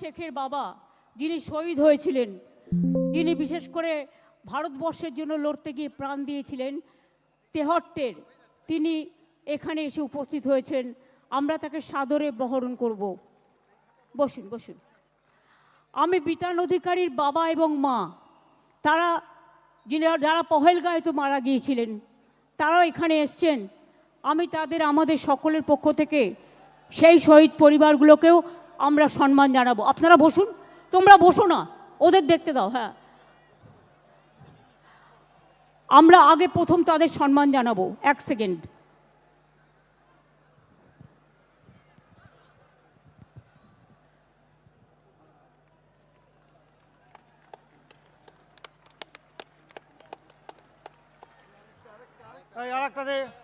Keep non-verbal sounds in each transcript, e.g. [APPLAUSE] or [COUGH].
শেখের বাবা যিনি শহীদ হয়েছিলেন, যিনি বিশেষ করে ভারতবর্ষের জন্য লড়তে গিয়ে প্রাণ দিয়েছিলেন, তেহট্টের, তিনি এখানে এসে উপস্থিত হয়েছেন। আমরা তাকে সাদরে বহরণ করব। বসুন বসুন। আমি বিতান অধিকারীর বাবা এবং মা। তারা যিনি, যারা পহেলগাঁয়ে তো মারা গিয়েছিলেন, তারাও এখানে এসছেন। আমি তাদের, আমাদের সকলের পক্ষ থেকে সেই শহীদ পরিবারগুলোকেও আমরা সম্মান জানাব। আপনারা বসুন। তোমরা বসো না। ওদের দেখতে দাও হ্যাঁ। আমরা আগে প্রথম তাদের সম্মান জানাব। এক সেকেন্ড। আরেকটা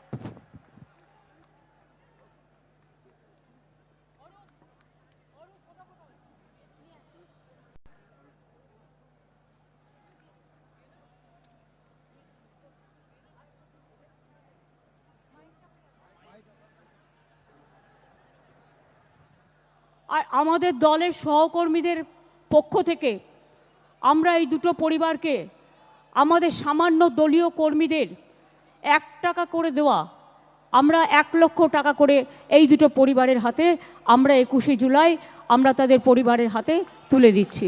আর আমাদের দলের সহকর্মীদের পক্ষ থেকে আমরা এই দুটো পরিবারকে আমাদের সামান্য দলীয় কর্মীদের এক টাকা করে দেওয়া, আমরা এক লক্ষ টাকা করে এই দুটো পরিবারের হাতে আমরা একুশে জুলাই আমরা তাদের পরিবারের হাতে তুলে দিচ্ছি।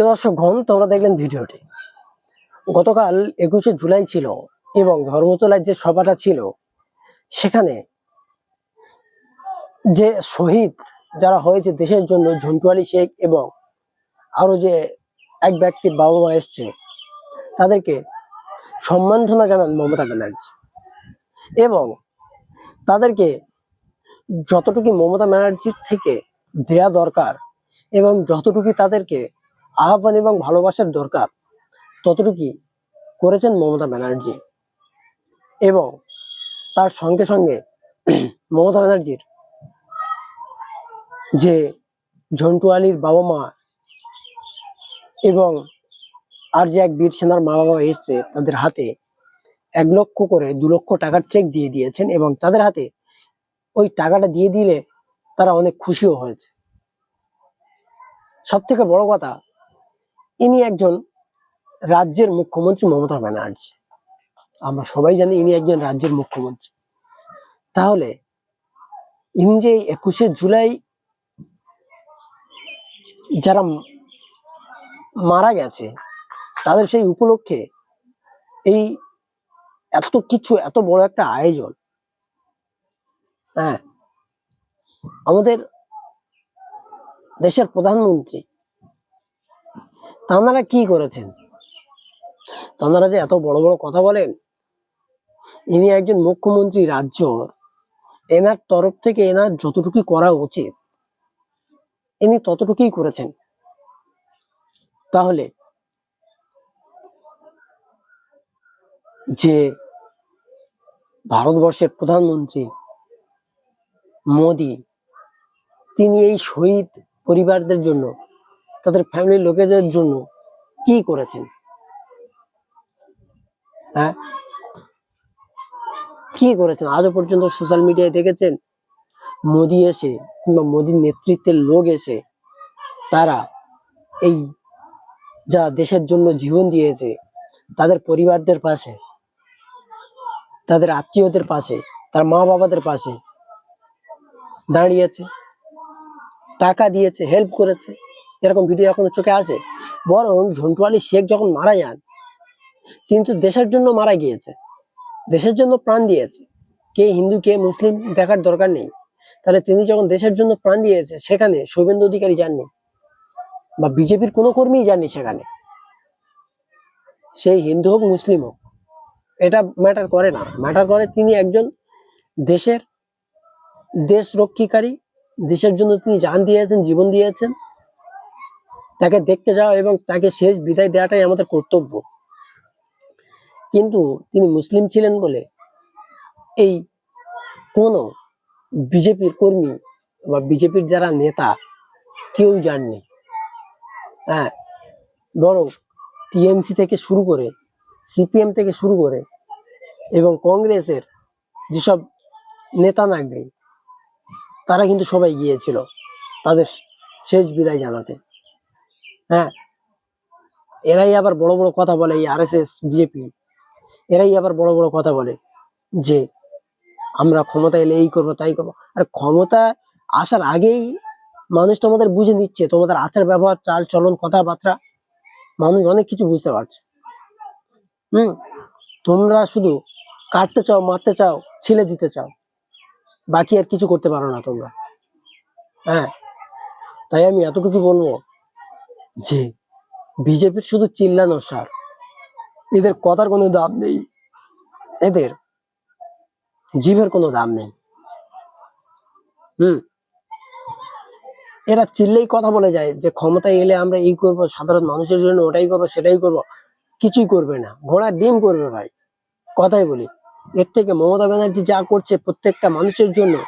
প্রিয় দর্শকগণ তোমরা দেখলেন ভিডিওটি। গতকাল একুশে জুলাই ছিল এবং ধর্মতলায় যে সভাটা ছিল, সেখানে যে শহীদ যারা হয়েছে দেশের জন্য ঝন্টু আলী শেখ এবং আরও যে এক ব্যক্তির বাবা মা এসছে, তাদেরকে সম্মানধনা জানান মমতা ব্যানার্জি। এবং তাদেরকে যতটুকু মমতা ব্যানার্জির থেকে দেয়া দরকার এবং যতটুকু তাদেরকে আহ্বান এবং ভালোবাসার দরকার। ততটুকু করেছেন মমতা ব্যানার্জি। এবং তার সঙ্গে সঙ্গে [CLEARS THROAT] মমতা ব্যানার্জির যে ঝন্টু আলীর বাবা মা এবং আর যে এক বীর সেনার মা বাবা এসছে, তাদের হাতে এক লক্ষ করে দু লক্ষ টাকার চেক দিয়ে দিয়েছেন এবং তাদের হাতে ওই টাকাটা দিয়ে দিলে তারা অনেক খুশিও হয়েছে। সব থেকে বড় কথা ইনি একজন রাজ্যের মুখ্যমন্ত্রী মমতা ব্যানার্জি। আমরা সবাই জানি ইনি একজন রাজ্যের মুখ্যমন্ত্রী। তাহলে ইনি যে একুশে জুলাই যারা মারা গেছে, তাদের সেই উপলক্ষে এই এত কিছু, এত বড় একটা আয়োজন। হ্যাঁ আমাদের দেশের প্রধানমন্ত্রী তাঁরা কি করেছেন? তাঁরা যে এত বড় বড় কথা বলেন? ইনি একজন মুখ্যমন্ত্রী রাজ্য। এনার তরফ থেকে এনার যতটুকু করা উচিত, ইনি ততটুকুই করেছেন। তাহলে যে ভারতবর্ষের প্রধানমন্ত্রী মোদি, তিনি এই শহীদ পরিবারদের জন্য তাদের ফ্যামিলির লোকেদের জন্য কি করেছেন? হ্যাঁ? কি করেছেন? আজও পর্যন্ত সোশ্যাল মিডিয়ায় দেখেছেন? মোদি এসে কিংবা মোদির নেতৃত্বের লোক এসে তারা এই যা দেশের জন্য জীবন দিয়েছে, তাদের পরিবারদের পাশে, তাদের আত্মীয়দের পাশে, তার মা বাবাদের পাশে দাঁড়িয়েছে, টাকা দিয়েছে হেল্প করেছে। এরকম ভিডিও এখন চোখে আছে? বরং ঝন্টু আলী শেখ যখন মারা যান কিন্তু দেশের জন্য মারা গিয়েছে। দেশের জন্য প্রাণ দিয়েছে। কে হিন্দু, কে মুসলিম দেখার দরকার নেই। তাহলে তিনি যখন দেশের জন্য প্রাণ দিয়েছে, সেখানে শুভেন্দু অধিকারী যাননি? বা বিজেপির কোনো কর্মীই যাননি সেখানে? সেই হিন্দু হোক, মুসলিম হোক, এটা ম্যাটার করে না। ম্যাটার করে তিনি একজন দেশের দেশ রক্ষীকারী দেশের জন্য তিনি জান দিয়েছেন, জীবন দিয়েছেন। তাকে দেখতে যাওয়া এবং তাকে শেষ বিদায় দেওয়াটাই আমাদের কর্তব্য। কিন্তু তিনি মুসলিম ছিলেন বলে এই কোনো বিজেপির কর্মী বা বিজেপির যারা নেতা কেউ জাননি। হ্যাঁ বরং টিএমসি থেকে শুরু করে সিপিএম থেকে শুরু করে এবং কংগ্রেসের যেসব নেতা নাগরিক, তারা কিন্তু সবাই গিয়েছিল তাদের শেষ বিদায় জানাতে। হ্যাঁ। এরাই আবার বড় বড় কথা বলে এই আর এস এস বিজেপি। এরাই আবার বড় বড় কথা বলে যে আমরা ক্ষমতা এলে এই করব, তাই করব। আর ক্ষমতা আসার আগেই মানুষ তোমাদের বুঝে নিচ্ছে, তোমাদের আচার ব্যবহার, চাল চলন, কথাবার্তা। মানুষ অনেক কিছু বুঝতে পারছে। হুম? তোমরা শুধু কাটতে চাও, মারতে চাও, ছিলে দিতে চাও, বাকি আর কিছু করতে পারো না তোমরা। হ্যাঁ। তাই আমি এতটুকু বলব। যে বিজেপির শুধু চিল্লানো সার। এদের কথার কোনো দাম নেই। এদের জীবের কোনো দাম নেই। হুম। এরা চিল্লেই কথা বলে যায় যে ক্ষমতায় এলে আমরা এই করব, সাধারণ মানুষের জন্য ওটাই করব, সেটাই করব। কিছুই করবে না। ঘোড়ার ডিম করবে ভাই। কথাই বলি। এর থেকে মমতা ব্যানার্জি যা করছে প্রত্যেকটা মানুষের জন্য,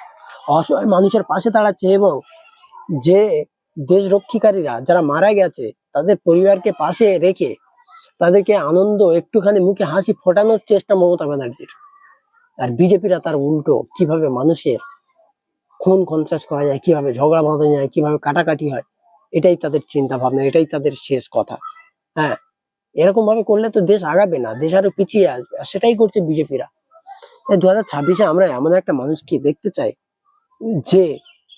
অসহায় মানুষের পাশে দাঁড়াচ্ছে এবং যে দেশ রক্ষীকারীরা যারা মারা গেছে, তাদের পরিবারকে পাশে রেখে তাদেরকে আনন্দ, একটুখানি মুখে হাসি ফোটানোর চেষ্টা মমতা ব্যানার্জির। আর বিজেপিরা তার উল্টো, কীভাবে মানুষের খুন সন্ত্রাস করা যায়, কীভাবে ঝগড়া বাঁধা যায়, কীভাবে কাটাকাটি হয়, এটাই তাদের চিন্তা ভাবনা এটাই তাদের শেষ কথা। হ্যাঁ এরকম ভাবে করলে তো দেশ আগাবে না, দেশ আরও পিছিয়ে আসবে, আর সেটাই করছে বিজেপিরা। দু হাজার ছাব্বিশে আমরা এমন একটা মানুষকে দেখতে চাই, যে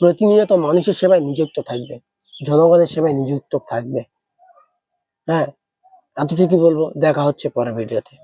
প্রতিনিয়ত মানুষের সেবায় নিযুক্ত থাকবে, জনগণের সেবায় নিযুক্ত থাকবে। হ্যাঁ এতটুকু বলব, দেখা হচ্ছে পরের ভিডিওতে।